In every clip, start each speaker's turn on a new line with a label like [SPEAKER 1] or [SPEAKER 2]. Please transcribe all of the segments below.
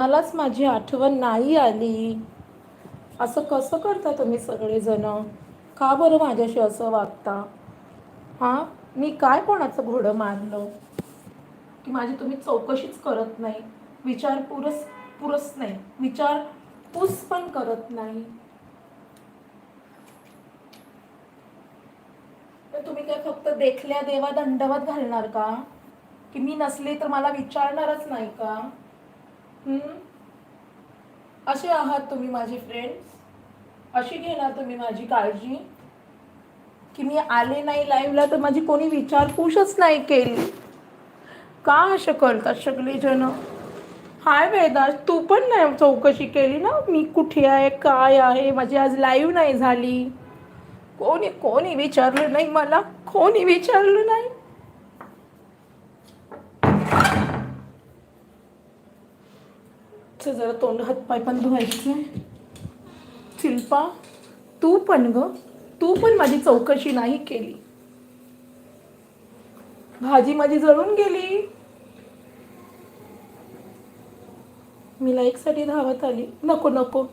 [SPEAKER 1] मलाच माझी आठवण नाही आली. असं कसं करता तुम्ही सगळेजण? का बरं माझ्याशी असं वागता? हां? मी काय कोणाचं घोडं मारलं की माझी तुम्ही चौकशीच करत नाही. विचार पुरस पुरस नाही. विचार पूस पण करत नाही. तर तुम्ही काय फक्त देखल्या देवा दंडवत घालणार का? की मी नसले तर मला विचारणारच नाही का? असे आहात तुम्ही माझे फ्रेंड्स अशी घेणार तुम्ही माझी काळजी? की मी आले नाही लाईव्हला तर माझी कोणी विचारपूसच नाही केली. का असं करतात सगळे जण? हाय वेदास तू पण नाही चौकशी केली ना? मी कुठे आहे? काय आहे? माझी आज लाईव्ह नाही झाली. कोणी कोणी विचारलं नाही मला? कोणी विचारलं नाही? चं जरा तोंड हातपाय पण धुवायचे. शिल्पा तू पण ग. तू पण माझी चौकशी नाही केली. भाजी माझी जळून गेली. मी लाईकसाठी धावत आली. नको नको.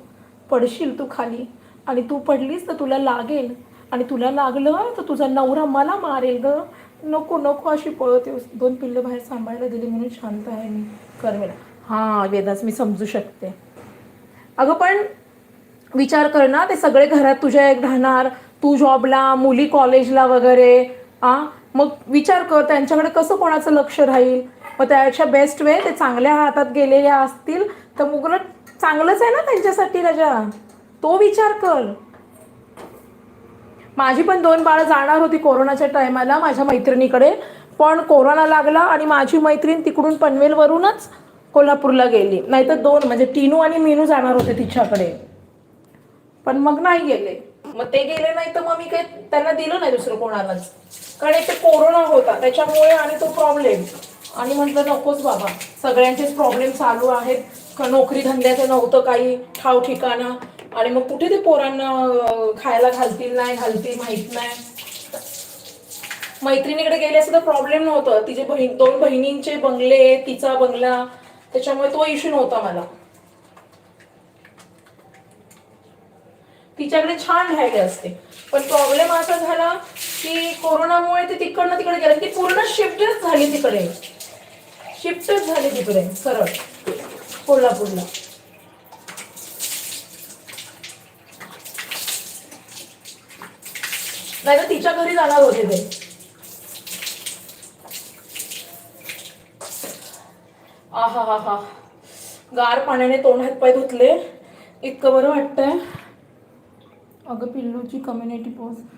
[SPEAKER 1] पडशील तू खाली. आणि तू पडलीस तर तुला लागेल. आणि तुला लागलं तर तुझा नवरा मला मारेल ग. नको नको अशी पळत दोन पिल्लं बाहेर सांभाळायला दिली म्हणून शांत आहे मी. करवेला हां वेदास मी समजू शकते. अगं पण विचार कर ना ते सगळे घरात तुझ्या एक राहणार. तू जॉबला मुली कॉलेजला वगैरे आ? मग विचार कर त्यांच्याकडे कसं कोणाचं लक्ष राहील? मग त्यापेक्षा बेस्ट वे ते चांगल्या हातात गेलेल्या असतील तर मग उलट चांगलंच आहे ना त्यांच्यासाठी राजा? तो विचार कर. माझी पण दोन बाळं जाणार होती कोरोनाच्या टायमाला माझ्या मैत्रिणीकडे. पण कोरोना लागला आणि माझी मैत्रीण तिकडून पनवेलवरूनच कोल्हापूरला गेली. नाहीतर दोन म्हणजे टीनू आणि मीनू जाणार होते तिच्याकडे. पण मग नाही गेले. मग ते गेले नाही तर मग मी काही त्यांना दिलं नाही दुसरं कोणालाच. कारण एक ते कोरोना होता. त्याच्यामुळे आणि तो प्रॉब्लेम आणि म्हटलं नकोच बाबा. सगळ्यांचेच प्रॉब्लेम चालू आहेत. नोकरी धंद्याचं नव्हतं काही ठाव ठिकाणं. आणि मग कुठे ते पोरांना खायला घालतील नाही घालतील माहीत नाही. मैत्रिणीकडे गेले असं तर प्रॉब्लेम नव्हतं. तिचे बहीण दोन बहिणींचे बंगले तिचा बंगला. त्याच्यामुळे तो इश्यू नव्हता मला. तिच्याकडे छान राहिले असते. पण प्रॉब्लेम असा झाला की कोरोनामुळे ते तिकडनं तिकडे गेलं ती पूर्ण शिफ्टच झाली तिकडे. शिफ्टच झाली तिकडे सरळ कोल्हापूरला. नाही तर तिच्या घरी जाणार होते ते. आहा हा हा गार पाण्याने तोंड हात पाय धुतले. इतकं बरं वाटतंय. अगं पिल्लूची कम्युनिटी पोस्ट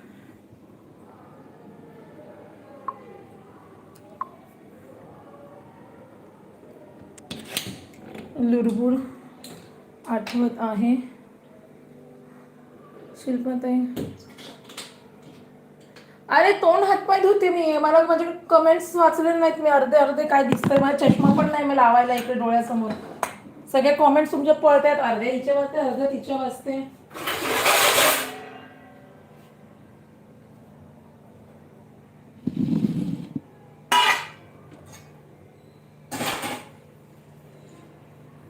[SPEAKER 1] लुडबुड आठवत आहे. शिल्पताई अरे तोंड हातपाय धुते मी. मला माझे कमेंट्स वाचले नाहीत. मी अर्धे अर्धे काय दिसतंय? मला चष्मा पण नाही. मी लावायला इकडे डोळ्यासमोर. सगळे कॉमेंट्स तुमच्या पळतात. अर्धे हिच्या वाचते अर्धे तिच्या वाचते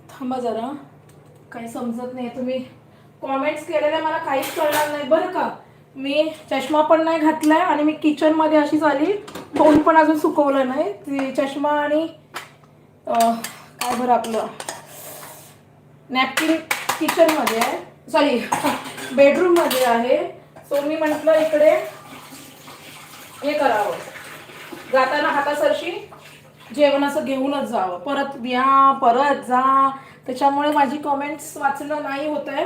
[SPEAKER 1] थांबा जरा. काही समजत नाही. तुम्ही कॉमेंट्स केलेल्या मला काहीच कळणार नाही. बरं का? मी चष्मा पण नाही घातलाय आणि मी किचनमध्ये अशीच आली. तोंड पण अजून सुकवलं नाही. ती चष्मा आणि काय बरं आपलं? नॅपकिन किचनमध्ये आहे. सॉरी बेडरूममध्ये आहे. सो मी म्हटलं इकडे हे करावं. जाताना हातासरशी जेवण असं घेऊनच जावं. परत या परत जा. त्याच्यामुळे माझी कमेंट्स वाचणं नाही होत आहे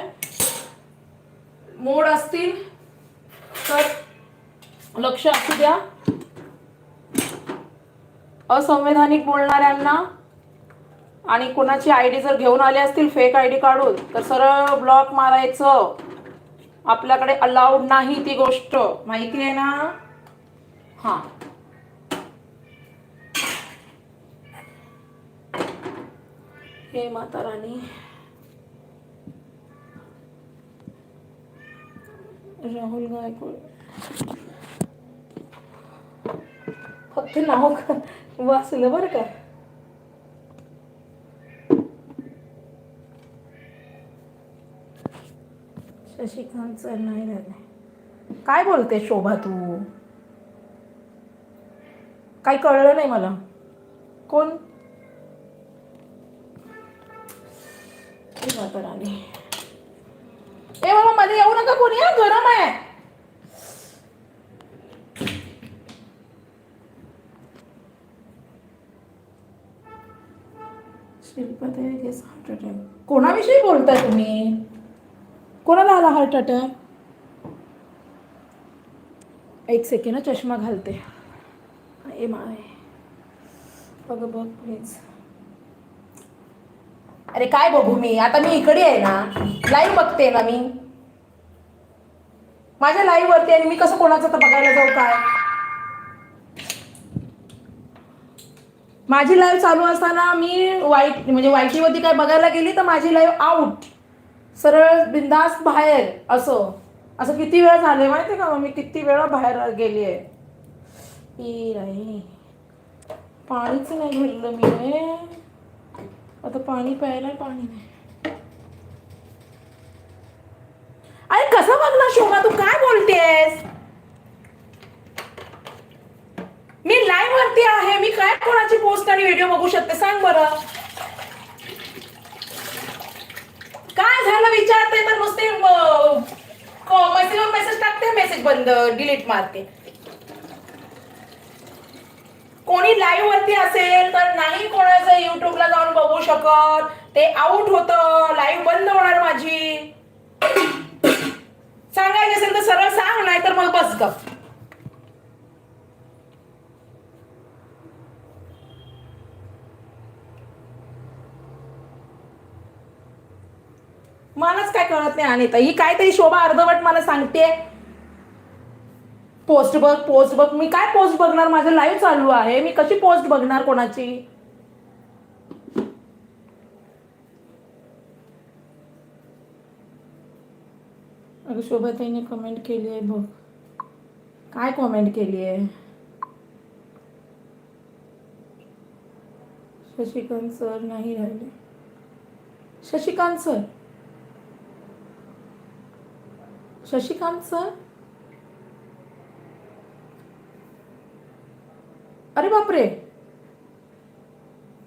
[SPEAKER 1] मोड असतील तर लक्ष असू द्या. असंवैधानिक बोलणाऱ्यांना आणि कोणाची आय डी जर घेऊन आले असतील फेक आय डी काढून तर सरळ ब्लॉक मारायचं. आपल्याकडे अलाउड नाही ती गोष्ट. माहिती आहे ना? हां. हे माता राणी. राहुल गायकवाड. फक्त नाव का? वाचलं बरं का? सर नाही झाले काय बोलते शोभा तू? काही कळलं नाही मला. कोण? आली ए बाबा मध्ये येऊ नका कोणी हा गरम आहे. हार्ट अटॅक कोणाविषयी बोलताय तुम्ही? कोणाला आला हार्ट अटॅक एक सेकंड चष्मा घालते. ए माय. बघ बघ प्लीज अरे काय बघू मी? आता मी इकडे आहे ना. लाईव्ह बघते ना मी. माझ्या लाईव्ह वरती आणि मी कसं कोणाचं तर बघायला जाऊ काय? माझी लाईव्ह चालू असताना मी वाईट म्हणजे वाईटीवरती काय बघायला गेली तर माझी लाईव्ह आउट सरळ बिंदास बाहेर असं. असं किती वेळा झालंय माहिती का मी किती वेळा बाहेर गेली आहे. पाणीच नाही घडलं मी. आता पाणी प्यायला पाणी नाही. अरे कसं बघ ना शोभा तू काय बोलतेस? मी लाईव्ह वरती आहे मी काय कोणाची पोस्ट आणि व्हिडिओ बघू शकते? सांग बरं. काय झालं? विचारते तर नुसते मेसेज टाकते मेसेज बंद डिलीट मारते. कोणी लाईव्ह वरती असेल तर नाही कोणाचं युट्यूबला जाऊन बघू शकत. ते आउट होतं. लाईव्ह बंद होणार माझी. सांगायचं असेल तर सरळ सांग नाही तर मग बस ग मलाच काय कळत नाही अनिता. ही काहीतरी शोभा अर्धवट मला सांगते पोस्ट बघ पोस्ट बघ. मी काय पोस्ट बघणार? माझं लाईव्ह चालू आहे. मी कशी पोस्ट बघणार कोणाची? अगं शोभाताईने कमेंट केली आहे बघ. काय कमेंट केली आहे? शशिकांत सर नाही राहिले. शशिकांत सर? शशिकांत सर? अरे बापरे.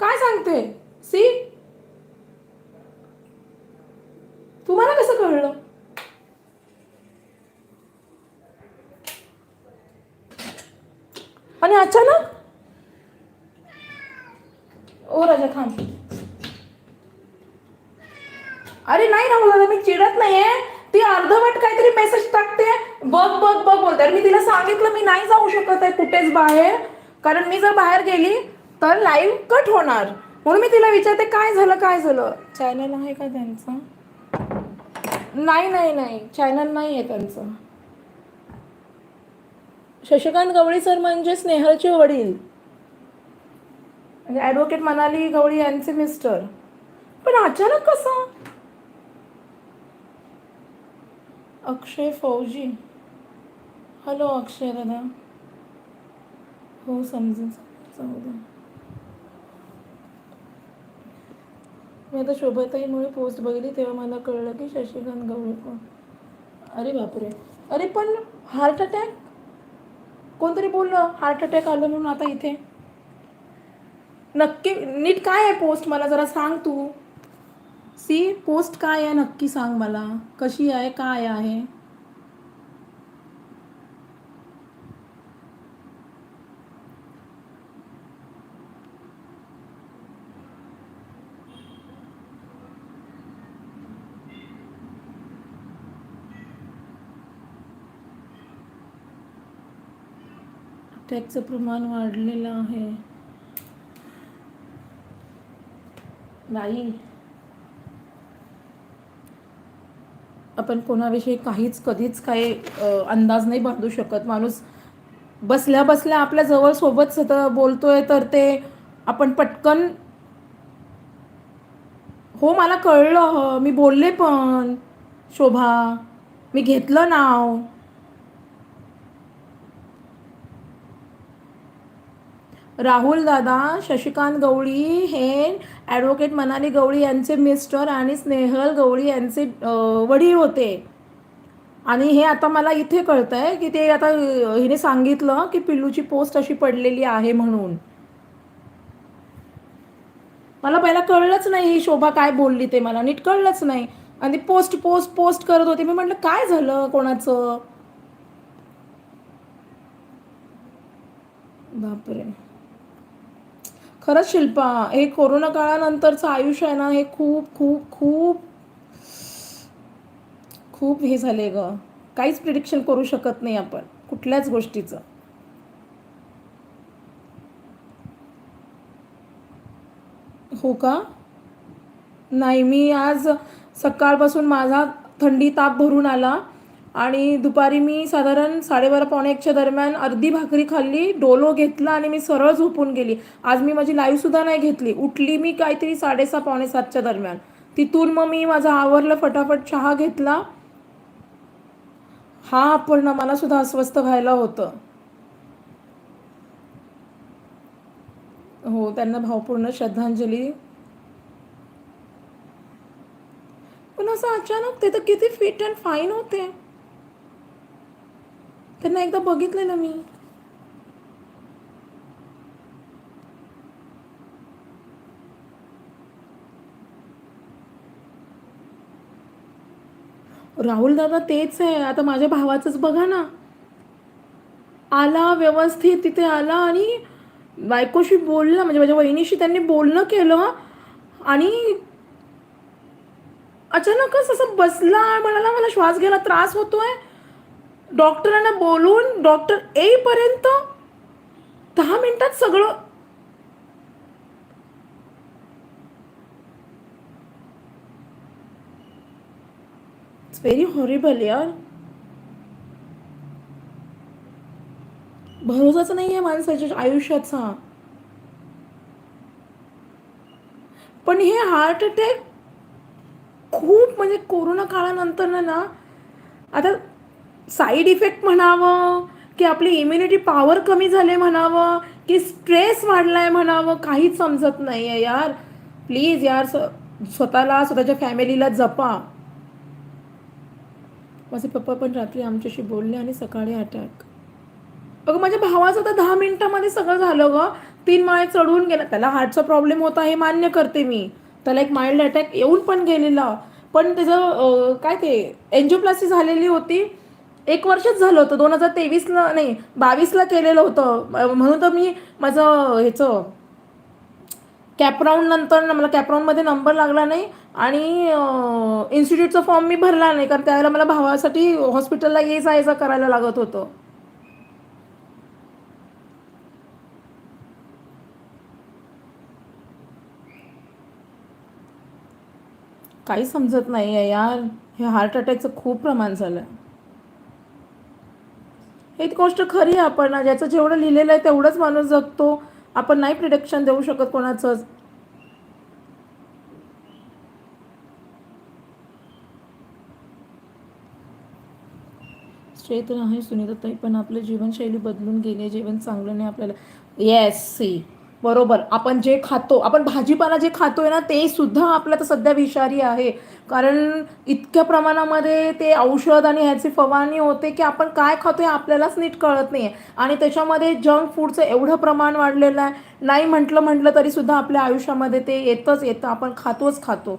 [SPEAKER 1] काय सांगते? सी? तुम्हाला कसं कळलं? आणि अचानक? ओ राजा खान. अरे नाही राहुल दादा मी चिडत नाहीये. ती अर्धवट काहीतरी मेसेज टाकते. बघ बघ बघ बोलते. अरे मी तिला सांगितलं मी नाही जाऊ शकत आहे कुठेच बाहेर. कारण मी जर बाहेर गेली तर लाईव्ह कट होणार. म्हणून मी तिला विचारते काय झालं काय झालं? चॅनल आहे का त्यांचं? नाही नाही नाही. चॅनल नाही आहे त्यांचं. शशिकांत गवळी सर म्हणजे स्नेहलचे वडील. म्हणजे ॲडव्होकेट मनाली गवळी यांचे मिस्टर पण अचानक कसं? अक्षय फौजी. हॅलो अक्षय दादा. हो समजून जाऊ द्या मी आता शोभाताईमुळे पोस्ट बघितली तेव्हा मला कळलं की शशिकांत गवळी कोण अरे बापरे. अरे पण हार्ट अटॅक कोणतरी बोललं हार्ट अटॅक आलं म्हणून आता इथे. नक्की नीट काय आहे पोस्ट मला जरा सांग तू. सी पोस्ट काय आहे? नक्की सांग मला. कशी आहे? काय आहे? अटॅकचं प्रमाण वाढलेलं आहे. नाही आपण कोणाविषयी काहीच कधीच काही अंदाज नाही बांधू शकत. माणूस बसल्या बसल्या आपल्या जवळ सोबत सतत बोलतोय तर ते आपण पटकन हो मला कळलं मी बोलले पण शोभा मी घेतलं नाव. राहुल दादा शशिकांत गवळी हे ॲडव्होकेट मनाली गवळी यांचे मिस्टर आणि स्नेहल गवळी यांचे वडील होते. आणि हे आता मला इथे कळतं आहे की ते आता हिने सांगितलं की पिल्लूची पोस्ट अशी पडलेली आहे म्हणून. मला पहिला कळलंच नाही ही शोभा काय बोलली ते मला नीट कळलंच नाही. आणि पोस्ट पोस्ट पोस्ट करत होते. मी म्हटलं काय झालं कोणाचं? बापरे. खरंच शिल्पा हे कोरोना काळानंतरचं आयुष्य आहे ना हे खूप खूप खूप खूप हे झाले ग. काहीच प्रिडिक्शन करू शकत नाही आपण कुठल्याच गोष्टीचं. हो का? नाही मी आज सकाळपासून माझा थंडी ताप भरून आला. आणि दुपारी मी साधारण साडेबारा पावणे एकच्या दरम्यान अर्धी भाकरी खाल्ली डोलो घेतला आणि मी सरळ झोपून गेली. आज मी माझी लाईव्हसुद्धा नाही घेतली. उठली मी काहीतरी साडेसहा पावणे सातच्या दरम्यान. तिथून मग मी माझं आवरलं फटाफट चहा घेतला. हा पण मला सुद्धा अस्वस्थ व्हायला होतं. हो त्यांना भावपूर्ण श्रद्धांजली. पण असं अचानक ते तर किती फिट अँड फाईन होते. त्यांना एकदा बघितलेलं मी. राहुल दादा तेच आहे. आता माझ्या भावाचंच बघा ना. आला व्यवस्थित तिथे आला आणि बायकोशी बोलला. म्हणजे माझ्या वहिनीशी त्यांनी बोलणं केलं आणि अचानकच असं बसला. म्हणाला मला श्वास घ्यायला त्रास होतोय. डॉक्टरांना बोलून डॉक्टर येईपर्यंत दहा मिनिटात सगळं इट्स व्हेरी हॉरिबल यार. भरोसाच नाही आहे माणसाच्या आयुष्याचा. पण हे हार्ट अटॅक खूप म्हणजे कोरोना काळानंतर ना ना आता साईड इफेक्ट म्हणावं की आपली इम्युनिटी पॉवर कमी झाले म्हणावं की स्ट्रेस वाढलाय म्हणावं काहीच समजत नाही आहे यार. प्लीज यार स्वतःला स्वतःच्या फॅमिलीला जपा. माझे पप्पा पण रात्री आमच्याशी बोलले आणि सकाळी अटॅक अगं माझ्या भावाचं तर दहा मिनिटामध्ये सगळं झालं गं. तीन माळे चढून गेला. त्याला हार्टचा प्रॉब्लेम होता हे मान्य करते मी. त्याला एक माइल्ड अटॅक येऊन पण गेलेला. पण त्याचं काय ते एन्जिओप्लास्टी झालेली होती. एक वर्षच झालं होतं दोन हजार तेवीसला नाही बावीसला केलेलं होतं. म्हणून तर मी माझं ह्याचं कॅपराऊंड नंतर मला कॅपराऊंडमध्ये नंबर लागला नाही आणि इन्स्टिट्यूटचा फॉर्म मी भरला नाही कारण त्यावेळेला मला भावासाठी हॉस्पिटलला ये जायचं करायला लागत होतं. काही समजत नाही आहे यार हे हार्ट अटॅकचं खूप प्रमाण झालं आहे ही गोष्ट खरी आहे आपण ज्याचं जेवढं लिहिलेलं आहे तेवढंच माणूस जगतो. आपण नाही प्रिडक्शन देऊ शकत कोणाचंच. श्रेय तर आहे सुनीताताई पण आपलं जीवनशैली बदलून गेली जीवन चांगलं नाही आपल्याला. येस सी बरोबर. आपण जे खातो आपण भाजीपाला जे खातोय ना ते सुद्धा आपल्या तर सध्या विषारी आहे. कारण इतक्या प्रमाणामध्ये ते औषध आणि ह्याची फवारणी होते की आपण काय खातोय आपल्यालाच नीट कळत नाही आहे आणि त्याच्यामध्ये जंक फूडचं एवढं प्रमाण वाढलेलं आहे. नाही म्हटलं म्हटलं तरी सुद्धा आपल्या आयुष्यामध्ये ते येतंच येतं. आपण खातोच खातो.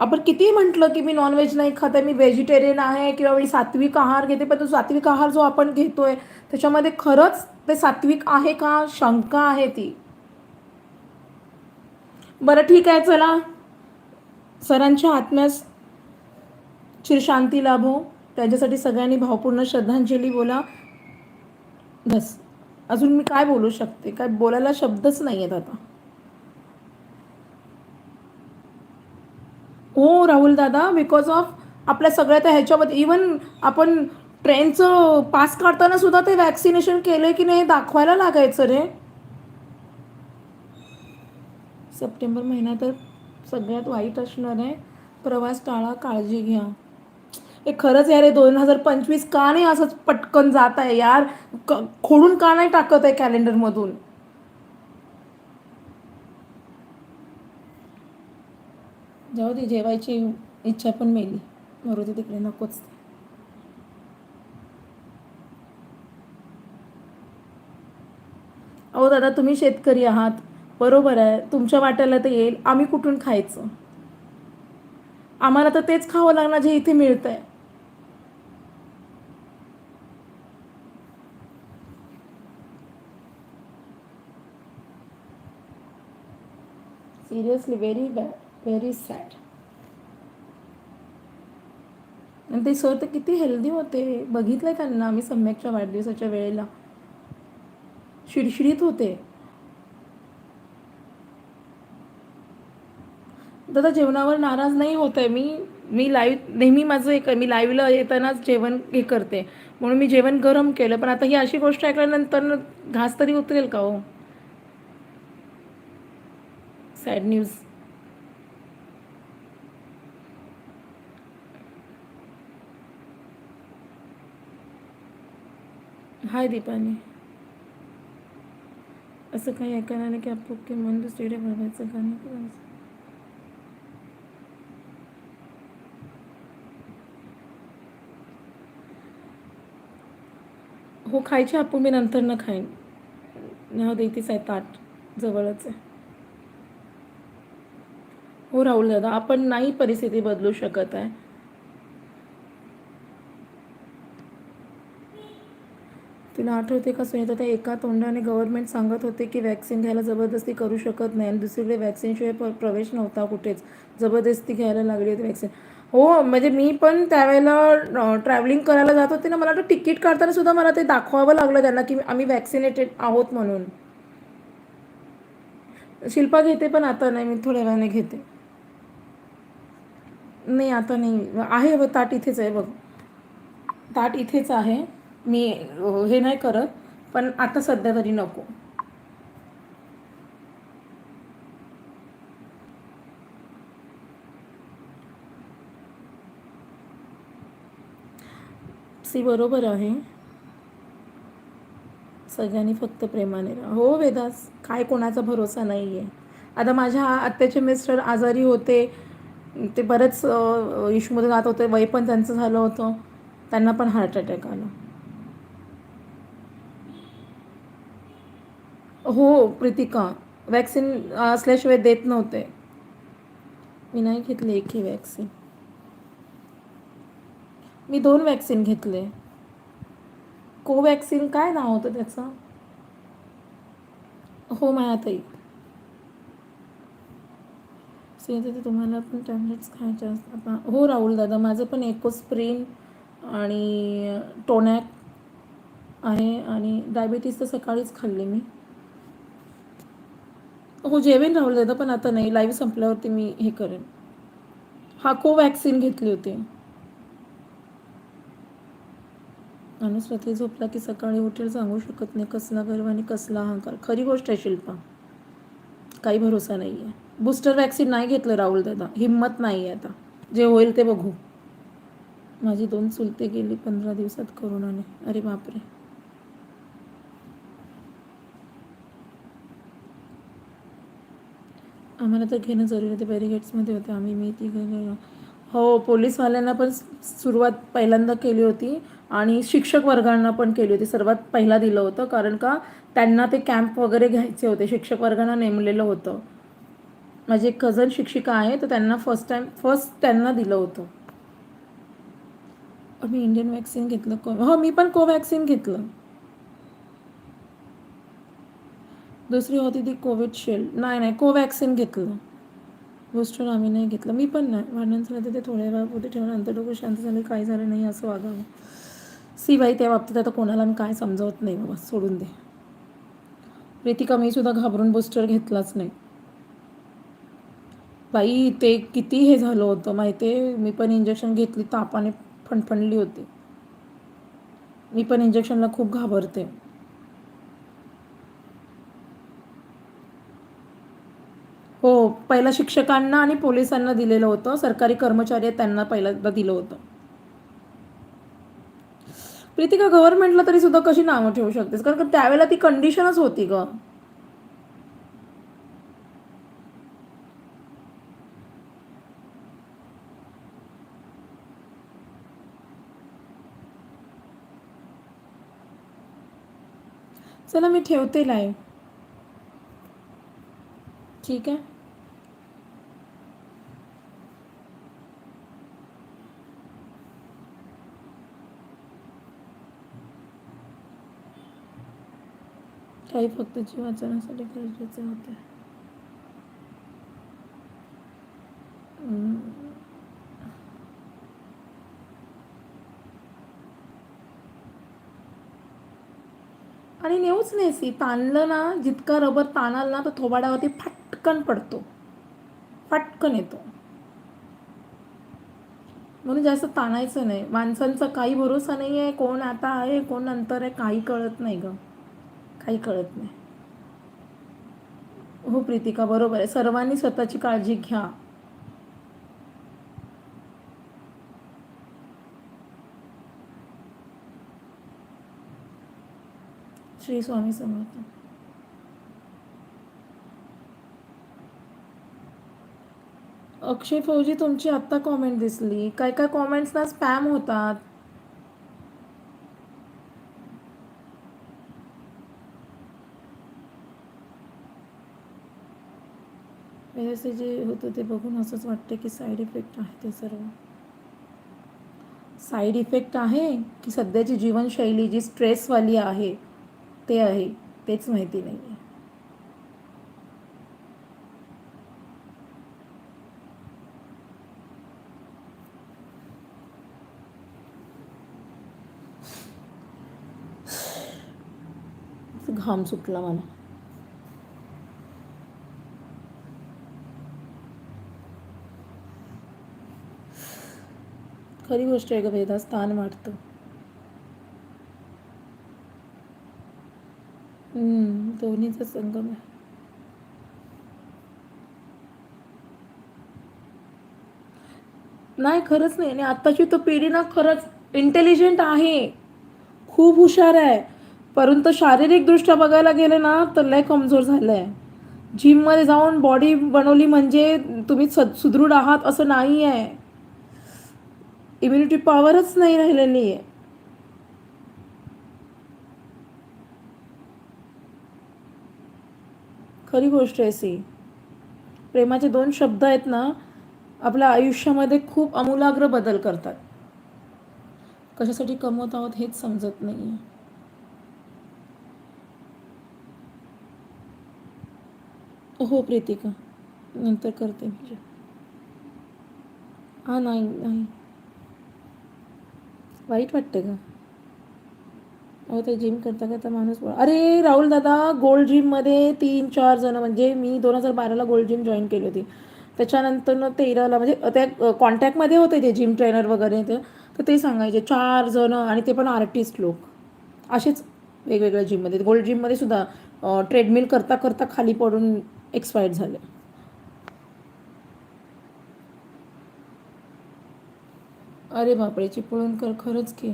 [SPEAKER 1] आपण किती म्हटलं की मी नॉनव्हेज नाही खाते मी व्हेजिटेरियन आहे किंवा मी सात्विक आहार घेते पण तो सात्विक आहार जो आपण घेतोय त्याच्यामध्ये खरंच ते सात्विक आहे का? शंका आहे ती. बरं ठीक आहे चला. सरांच्या आत्म्यास चिरशांती लाभो. त्याच्यासाठी सगळ्यांनी भावपूर्ण श्रद्धांजली बोला. बस. अजून मी काय बोलू शकते? काय बोलायला शब्दच नाही आहेत आता. हो राहुल दादा बिकॉज ऑफ आपल्या सगळ्या त्या ह्याच्यामध्ये इवन आपण ट्रेनचं पास काढताना सुद्धा ते वॅक्सिनेशन केलं की नाही हे दाखवायला लागायचं रे. सप्टेंबर महिना तर सगळ्यात वाईट असणार आहे. प्रवास टाळा काळजी घ्या. हे खरंच यार दोन हजार पंचवीस का नाही असंच पटकन जात आहे यार. क- खोडून का नाही टाकत आहे कॅलेंडरमधून जाऊ दे जेवायची इच्छा पण मेली. मरुदी तिकडे नकोच अहो दादा तुम्ही शेतकरी आहात. बरोबर आहे. तुमच्या वाट्याला तर येईल. आम्ही कुठून खायचं? आम्हाला तर तेच खावं लागणार जे इथे मिळतं आहे seriously very bad very sad आणि ते सर तर किती हेल्दी होते. बघितलंय त्यांना. आम्ही सम्यकच्या वाढदिवसाच्या वेळेला. शिडशिडीत होते. दादा जेवणावर नाराज नाही होत आहे. मी मी लाईव्ह नेहमी माझं एक मी लाईव्हला येतानाच जेवण हे करते. म्हणून मी जेवण गरम केलं. पण आता ही अशी गोष्ट ऐकल्यानंतर घास तरी उतरेल का हो? सॅड न्यूज हाय दीपानी असं काही ऐकायला आलं की आपण की मन दुसरीकडे बघायचं गाणं करायचं हो खायचे आपण मी नंतर न खाईन. नाव देतीच आहे ताट जवळच आहे. हो राहुल दादा आपण नाही परिस्थिती बदलू शकत आहे. तुला आठवते का सुनीता? त्या एका तोंडाने गव्हर्नमेंट सांगत होते की वॅक्सिन घ्यायला जबरदस्ती करू शकत नाही आणि दुसरीकडे वॅक्सिनशिवाय प प्रवेश नव्हता कुठेच. जबरदस्ती घ्यायला लागली होती वॅक्सिन हो म्हणजे मी पण त्यावेळेला ट्रॅव्हलिंग करायला जात होते ना मला वाटतं तिकीट काढताना सुद्धा मला ते दाखवावं लागलं त्यांना की आम्ही वॅक्सिनेटेड आहोत म्हणून. शिल्पा घेते पण आता नाही मी थोड्या वेळाने घेते. नाही आता नाही. आहे बघ ताट इथेच आहे बघ. ताट इथेच आहे. मी हे नाही करत पण आता सध्या तरी नको. सी बरोबर आहे. सगळ्यांनी फक्त प्रेमाने हो वेदास काय कोणाचा भरोसा नाही आहे आता माझ्या आत्याचे मिस्टर आजारी होते. ते बरेच इशूमध्ये जात होते. वय पण त्यांचं झालं होतं. त्यांना पण हार्ट अटॅक आला. हो प्रितिका. वॅक्सिन असल्याशिवाय देत नव्हते. मी नाही घेतली एकही वॅक्सिन मी दोन वॅक्सिन घेतले. कोवॅक्सिन काय नाव होतं त्याचं? हो मायातही ते तुम्हाला पण टॅबलेट्स खायचे असतात. हो राहुल दादा माझं पण एकोस्प्रिन आणि टोनॅक आहे आणि डायबिटीज तर सकाळीच खाल्ले मी. हो जेवेन राहुल दादा पण आता नाही. लाईव्ह संपल्यावरती मी हे करेन. हा कोवॅक्सिन घेतली होती. माणूस रात्री झोपला की सकाळी उठेल सांगू शकत नाही कसला गर्व आणि कसला अहंकार. खरी गोष्ट आहे शिल्पा. काही भरोसा नाही आहे बूस्टर वॅक्सिन नाही घेतलं राहुल दादा. हिंमत नाही आहे आता. जे होईल ते बघू. माझी दोन चुलते गेली पंधरा दिवसात करोनाने. अरे बापरे. आम्हाला तर घेणं जरुरी होते बॅरिगेट्समध्ये होते आम्ही मी ती हो पोलीसवाल्यांना पण सुरुवात पहिल्यांदा केली होती आणि शिक्षक वर्गांना पण केली होती. सर्वात पहिला दिलं होतं कारण का त्यांना ते कॅम्प वगैरे घ्यायचे होते. शिक्षक वर्गांना नेमलेलं होतं. माझी एक कझन शिक्षिका आहे तर त्यांना फर्स्ट टाइम फर्स्ट त्यांना दिलं होतं. मी इंडियन वॅक्सिन घेतलं. को हो मी पण कोवॅक्सिन घेतलं. दुसरी होती ती कोविडशिल्ड नाही नाही कोवॅक्सिन घेतलं. बूस्टर आम्ही नाही घेतलं. मी पण नाही. भांडण झालं ते थोड्या पुढे ठेवून नंतर डोकं शांत झालं. काही झालं नाही असं वागावं. सी बाई त्या बाबतीत आता कोणाला मी काय समजावत नाही बाबा. सोडून दे. प्रीतिका मी सुद्धा घाबरून बूस्टर घेतलाच नाही. बाई ते किती हे झालं होतं माहिती आहे मी पण इंजेक्शन घेतली तापाने फणफणली होती. मी पण इंजेक्शनला खूप घाबरते हो पहिला शिक्षकांना आणि पोलिसांना दिलेलं होतं. सरकारी कर्मचारी त्यांना पहिल्यांदा दिलं होतं. प्रीतिका गव्हर्नमेंटला तरी सुद्धा कशी नावं ठेवू शकतेस? कारण का त्यावेळेला ती कंडिशनच होती ग. चला मी ठेवते लाईव्ह ठीक आहे? काही फक्त जीव वाचवण्यासाठी गरजेचे होते. आणि नेऊच नाही सी ताणलं ना जितका रबर ताणाल ना तो थोबाडावरती फटकन पडतो. फटकन येतो. म्हणून जास्त ताणायचं नाही. माणसांचा काही भरोसा नाही आहे कोण आता आहे कोण नंतर आहे काही कळत नाही ग. काही कळत नाही. हो प्रीतिका बरोबर आहे. सर्वांनी स्वतःची काळजी घ्या. श्री स्वामी समर्थ. अक्षय फौजी तुमची आत्ता कॉमेंट दिसली. काय काय कॉमेंट्सना स्पॅम होतात? व्यवस्थित जे होतं ते बघून असंच वाटतं की साईड इफेक्ट आहे ते सर्व. साईड इफेक्ट आहे की सध्याची जीवनशैली जी स्ट्रेसवाली आहे ते आहे तेच माहिती नाही आहे घाम सुटला मला. खरी गोष्ट आहे का वेदा स्थान वाटतं हम्म, दोन्हीचा संगम आहे. नाही खरंच नाही. आणि आत्ताची तो पिढी ना खरंच इंटेलिजंट आहे. खूप हुशार आहे. परंतु शारीरिकदृष्ट्या बघायला गेले ना तर लय कमजोर झालं आहे जिममध्ये जाऊन बॉडी बनवली म्हणजे तुम्ही सद सुदृढ आहात असं नाही आहे इम्युनिटी पॉवरच नाही राहिलेली आहे खरी गोष्ट आहे सी. प्रेमाचे दोन शब्द आहेत ना आपल्या आयुष्यामध्ये खूप आमूलाग्र बदल करतात. कशासाठी कमवत आहोत हेच समजत नाही आहे हो प्रीतिका नंतर करते म्हणजे हा नाही नाही. वाईट वाटतं का अहो ते जिम करता करता माणूस अरे राहुल दादा गोल्ड जिममध्ये तीन चार जण म्हणजे मी दोन हजार बाराला गोल्ड जिम जॉईन केली होती. त्याच्यानंतर तेराला म्हणजे त्या कॉन्टॅक्टमध्ये होते ते जिम ट्रेनर वगैरे ते. तर ते सांगायचे चार जण आणि ते पण आर्टिस्ट लोक. असेच वेगवेगळ्या जिममध्ये गोल्ड जिममध्ये सुद्धा ट्रेडमिल करता करता खाली पडून एक्सपायर्ड झाले. अरे बापरे चिपळूणकर खरंच की.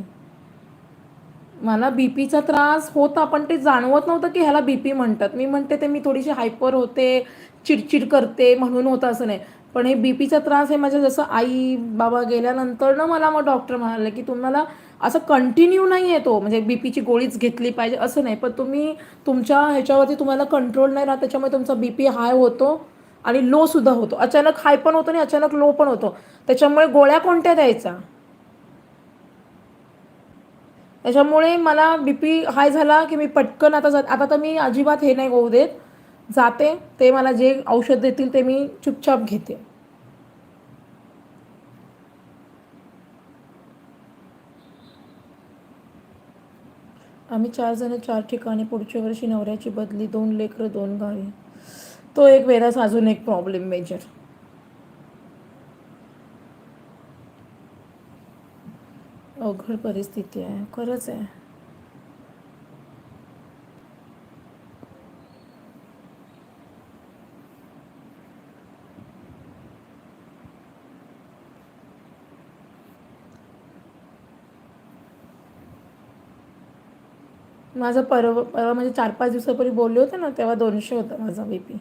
[SPEAKER 1] मला बीपीचा त्रास होता पण ते जाणवत नव्हतं की ह्याला बीपी म्हणतात. मी म्हणते ते मी थोडीशी हायपर होते चिडचिड करते म्हणून होतं असं नाही. पण हे बीपीचा त्रास हे माझ्या जसं आई बाबा गेल्यानंतर ना मला मग डॉक्टर म्हणाले की तुम्हाला असं कंटिन्यू नाही आहे तो म्हणजे बीपीची गोळीच घेतली पाहिजे असं नाही. पण तुम्ही तुमच्या ह्याच्यावरती तुम्हाला कंट्रोल नाही राहत त्याच्यामुळे तुमचा बीपी हाय होतो. आणि लो सुद्धा होतो. अचानक हाय पण होतो आणि अचानक लो पण होतो. त्याच्यामुळे गोळ्या कोणत्या द्यायच्या? त्याच्यामुळे मला बी पी हाय झाला की मी पटकन आता जात आता तर मी अजिबात हे नाही होऊ देत. जाते ते मला जे औषध देतील ते मी चुपचाप घेते. आम्ही चार जण चार ठिकाणी पुढच्या वर्षी नवऱ्याची बदली दोन लेकरं दोन गावी तो एक वेगळाच अजून एक प्रॉब्लेम मेजर अवघड परिस्थिती आहे. खरंच आहे. माझं परवा परवा म्हणजे चार पाच दिवसापूर्वी बोलले होते ना तेव्हा दोनशे होता माझा बी पी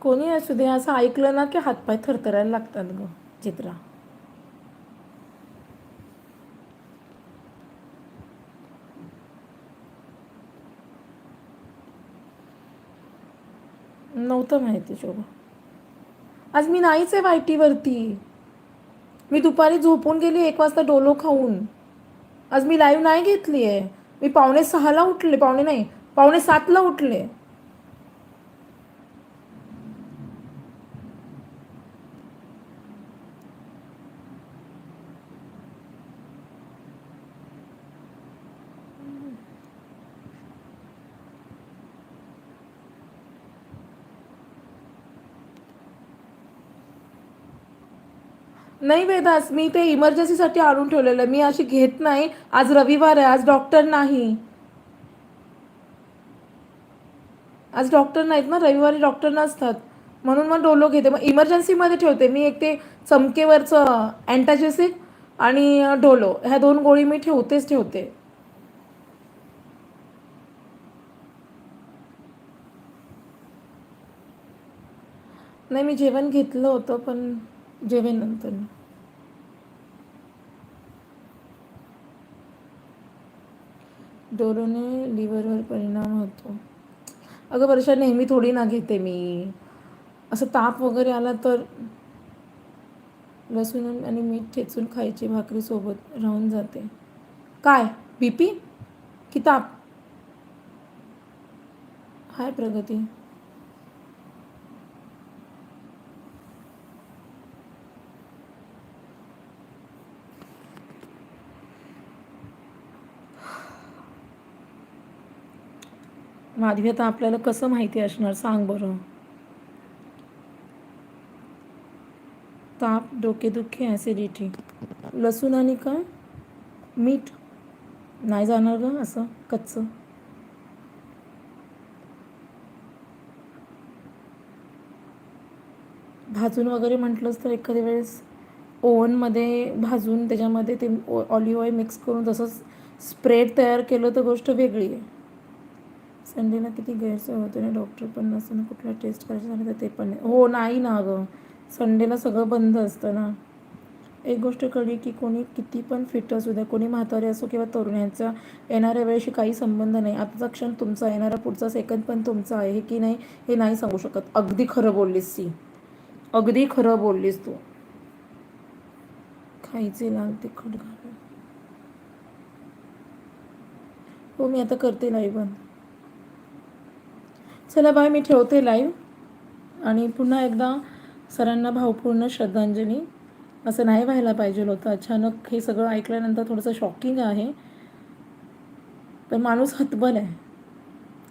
[SPEAKER 1] कोणी असू दे असं ऐकलं ना की हातपाय थरथरायला लागतात ग चित्रा. नव्हतं माहिती शोभ. आज मी नाहीच आहे वायटीवरती मी दुपारी झोपून गेली एक वाजता डोलो खाऊन. आज मी लाईव्ह नाही घेतली आहे मी पावणे सहाला उठले पावणे नाही पावणे सातला उठले. नाही वेदास मी ते इमर्जन्सीसाठी आणून ठेवलेलं. आहे. मी अशी घेत नाही. आज रविवार आहे आज डॉक्टर नाही. आज डॉक्टर नाहीत ना रविवारी डॉक्टर नसतात. म्हणून मग डोलो घेते. मग इमर्जन्सीमध्ये ठेवते. मी एक ते चमकेवरचं अँटाजेसिक आणि डोलो. ह्या दोन गोळी मी ठेवतेच ठेवते. नाही मी जेवण घेतलं होतं पण जेवेन नंतर. डोरोने लिव्हरवर परिणाम होतो. अगं वर्षा नेहमी थोडी ना घेते मी. असं ताप वगैरे आला तर लसूण आणि मीठ ठेचून खायची भाकरीसोबत राहून जाते. काय? बी पी की ताप? हाय प्रगती. माधवी आता आपल्याला कसं माहिती असणार? सांग बरं. ताप डोकेदुखी ॲसिडिटी लसूण आणि काय? मीठ. नाही जाणार का असं कच्चं. भाजून वगैरे म्हटलंच तर एखाद्या वेळेस ओव्हनमध्ये भाजून त्याच्यामध्ये ते ऑलिव्ह ऑइल मिक्स करून तसंच स्प्रेड तयार केलं तर गोष्ट वेगळी आहे. संडेला किती गैरसोय होते ना डॉक्टर पण नसतं ना कुठला टेस्ट करायचं झालं तर ते पण नाही. हो नाही ना गं. संडेला सगळं बंद असतं ना. एक गोष्ट कळली की कोणी किती पण फिट असू द्या कोणी म्हातारे असो किंवा तरुणांचा येणाऱ्या वेळेशी काही संबंध नाही. आताचा क्षण तुमचा येणारा पुढचा सेकंद पण तुमचा आहे की नाही हे नाही सांगू शकत. अगदी खरं बोललीस सी अगदी खरं बोललीस तू. खायचे लाल तिखट घालून. हो मी आता करते लाईव्ह बंद चला बाय मी ठेवते लाईव्ह आणि पुन्हा एकदा सरांना भावपूर्ण श्रद्धांजली. असं नाही व्हायला पाहिजे होतं. अचानक हे सगळं ऐकल्यानंतर थोडंसं शॉकिंग आहे. पण माणूस हतबल आहे.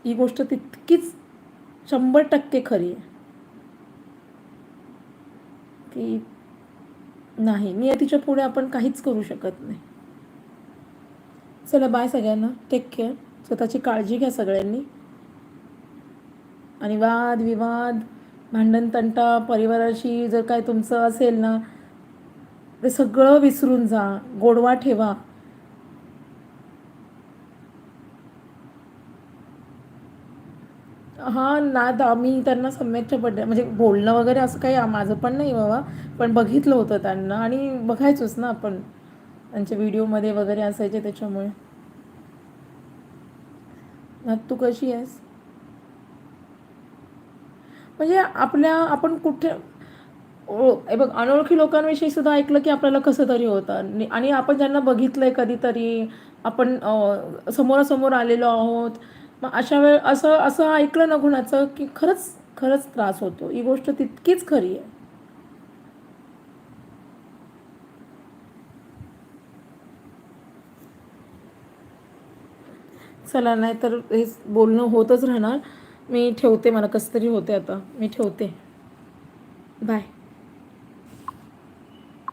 [SPEAKER 1] ही गोष्ट तितकीच शंभर टक्के खरी आहे. की नाही मी तिच्या पुढे आपण काहीच करू शकत नाही. चला बाय सगळ्यांना. टेक केअर स्वतःची काळजी घ्या सगळ्यांनी. आणि वाद विवाद भांडण तंटा परिवाराशी जर काय तुमचं असेल ना ते सगळं विसरून जा. गोडवा ठेवा. हा नाद आम्ही त्यांना सम्यकच्या पड म्हणजे बोलणं वगैरे असं काही माझं पण नाही बाबा पण बघितलं होतं त्यांना आणि बघायचोच ना आपण. त्यांच्या व्हिडिओमध्ये वगैरे असायचे त्याच्यामुळे. तू कशी आहेस? म्हणजे आपल्या आपण कुठे ओ हे बघ अनोळखी लोकांविषयी सुद्धा ऐकलं की आपल्याला कसं तरी होतं. आणि- आपण ज्यांना बघितलंय कधीतरी आपण समोरासमोर आलेलो आहोत मग अशा वेळ असं असं ऐकलं ना कुणाचं की खरंच खरंच त्रास होतो. ही गोष्ट तितकीच खरी आहे. चला नाही तर हे बोलणं होतच राहणार. मी ठेवते मला कसं तरी होते आता. मी ठेवते. बाय